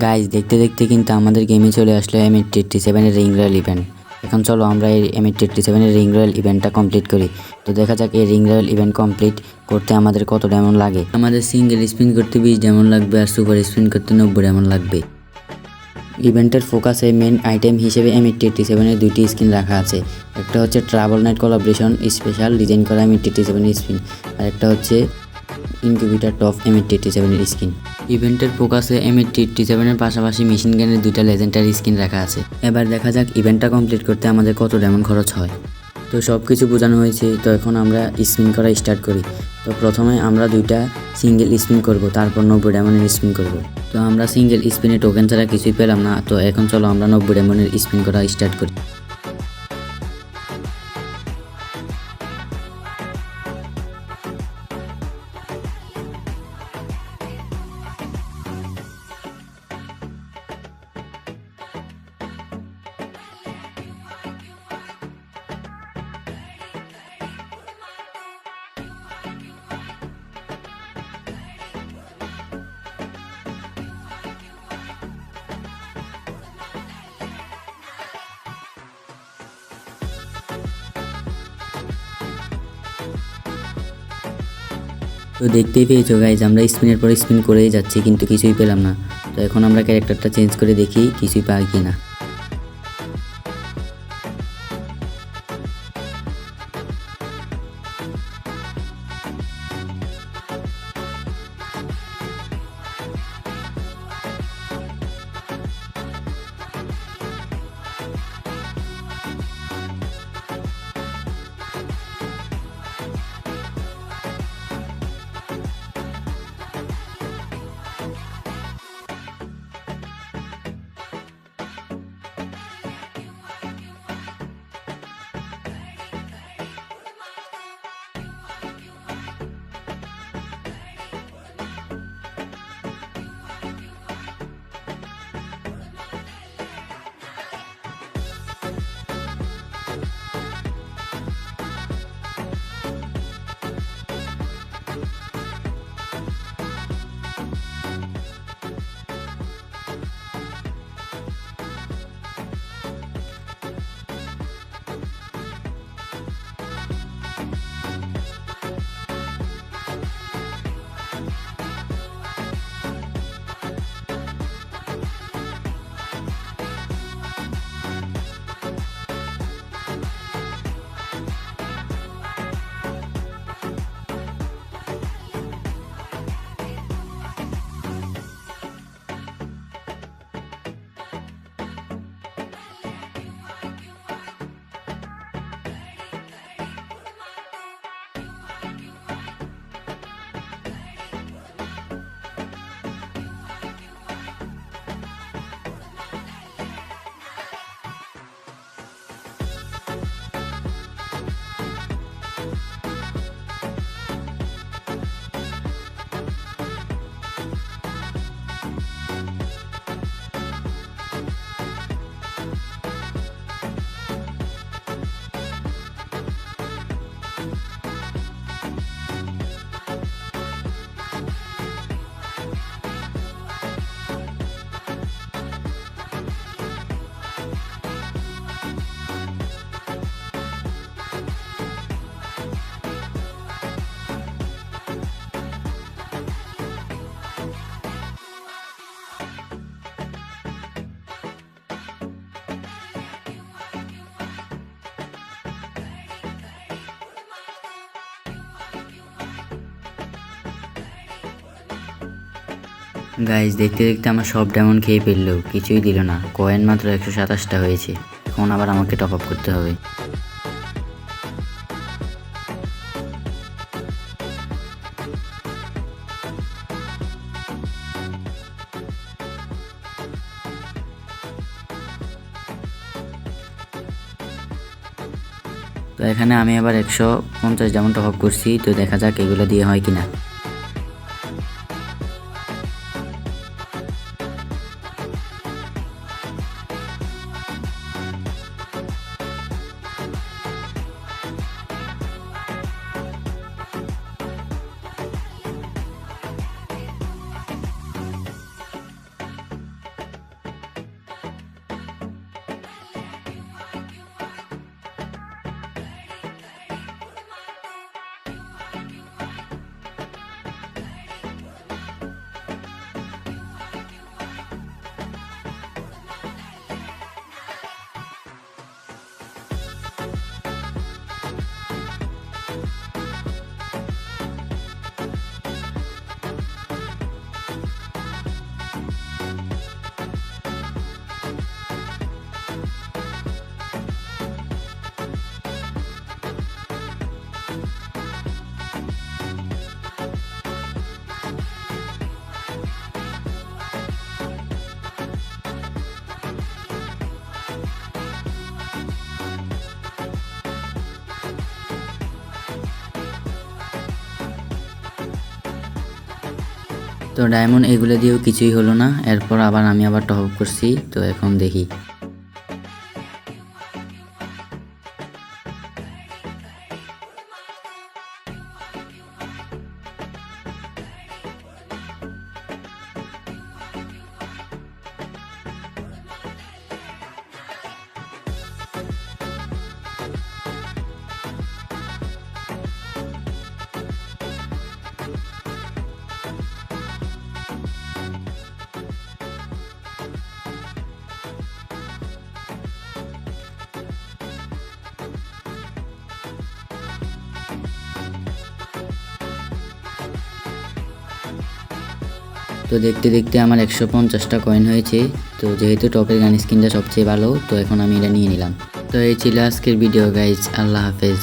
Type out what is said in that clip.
Guys দেখতে দেখতে কিন্তু আমাদের গেমে চলে আসলো এম এইট এইটটি সেভেনের রিং রয়্যাল ইভেন্ট এখন চলো আমরা এই এম এইট এইটটি সেভেনের রিং রয়্যাল ইভেন্টটা কমপ্লিট করি। তো দেখা যাক এই রিং রয়্যাল ইভেন্ট কমপ্লিট করতে আমাদের কত ডেমন লাগে। আমাদের সিঙ্গেল স্পিন করতে বিশ ডেমন লাগবে আর সুপার স্পিন করতে নব্বই ডেমন লাগবে। ইভেন্টের ফোকাসে মেন আইটেম হিসেবে এম এইটটি এইটটি সেভেনের দুইটি স্কিন রাখা আছে। একটা হচ্ছে travel night collaboration special design করা এম এইটটি এইটটি সেভেনের স্পিন আর একটা হচ্ছে incubator top M eighty eighty সেভেনের স্কিন ইভেন্টের ফোকাসে এম এইটটি এইটটি সেভেনের পাশাপাশি মেশিন গানের দুইটা লেজেন্ডারি স্কিন রাখা আছে। এবার দেখা যাক ইভেন্টটা কমপ্লিট করতে আমাদের কত ডেমন খরচ হয়। তো সব কিছু বোঝানো হয়েছে, তো এখন আমরা স্পিন করা স্টার্ট করি। তো প্রথমে আমরা দুইটা সিঙ্গেল স্পিন করব, তারপর নব্বই ডায়মন্ডের স্পিন করব। তো আমরা সিঙ্গেল স্পিনে টোকেন ছাড়া কিছুই পেলাম না, তো এখন চলো আমরা নব্বই ডায়মন্ডের স্পিন করা স্টার্ট করি। তো দেখতেই পেয়েছ গাইজ আমরা স্পিনের পর স্পিন করেই যাচ্ছি, কিন্তু কিছুই পেলাম না। তো এখন আমরা ক্যারেক্টারটা চেঞ্জ করে দেখি, কিছুই পাই কি না গাইজ দেখতে দেখতে আমার সব ডায়মন্ড খেয়ে ফেলল, কিছুই দিল না। কয়েন মাত্র একশো সাতাশটা হয়েছে। এখন আবার আমাকে টপ আপ করতে হবে। তো এখানে আমি আবার একশো পঞ্চাশ যেমন টপ আপ করছি, তো দেখা যাক এগুলো দিয়ে হয় কিনা। তো ডায়মন্ড এগুলো দিয়েও কিছুই হলো না। এরপর আবার আমি আবার টপ আপ করছি। তো এখন দেখি। তো দেখতে দেখতে আমার একশো পঞ্চাশটা কয়েন হয়েছে। তো যেহেতু টপের গান স্কিনটা সবচেয়ে ভালো, তো এখন আমি এটা নিয়ে নিলাম। তো এই ছিল আজকের ভিডিও গাইজ আল্লাহ হাফেজ।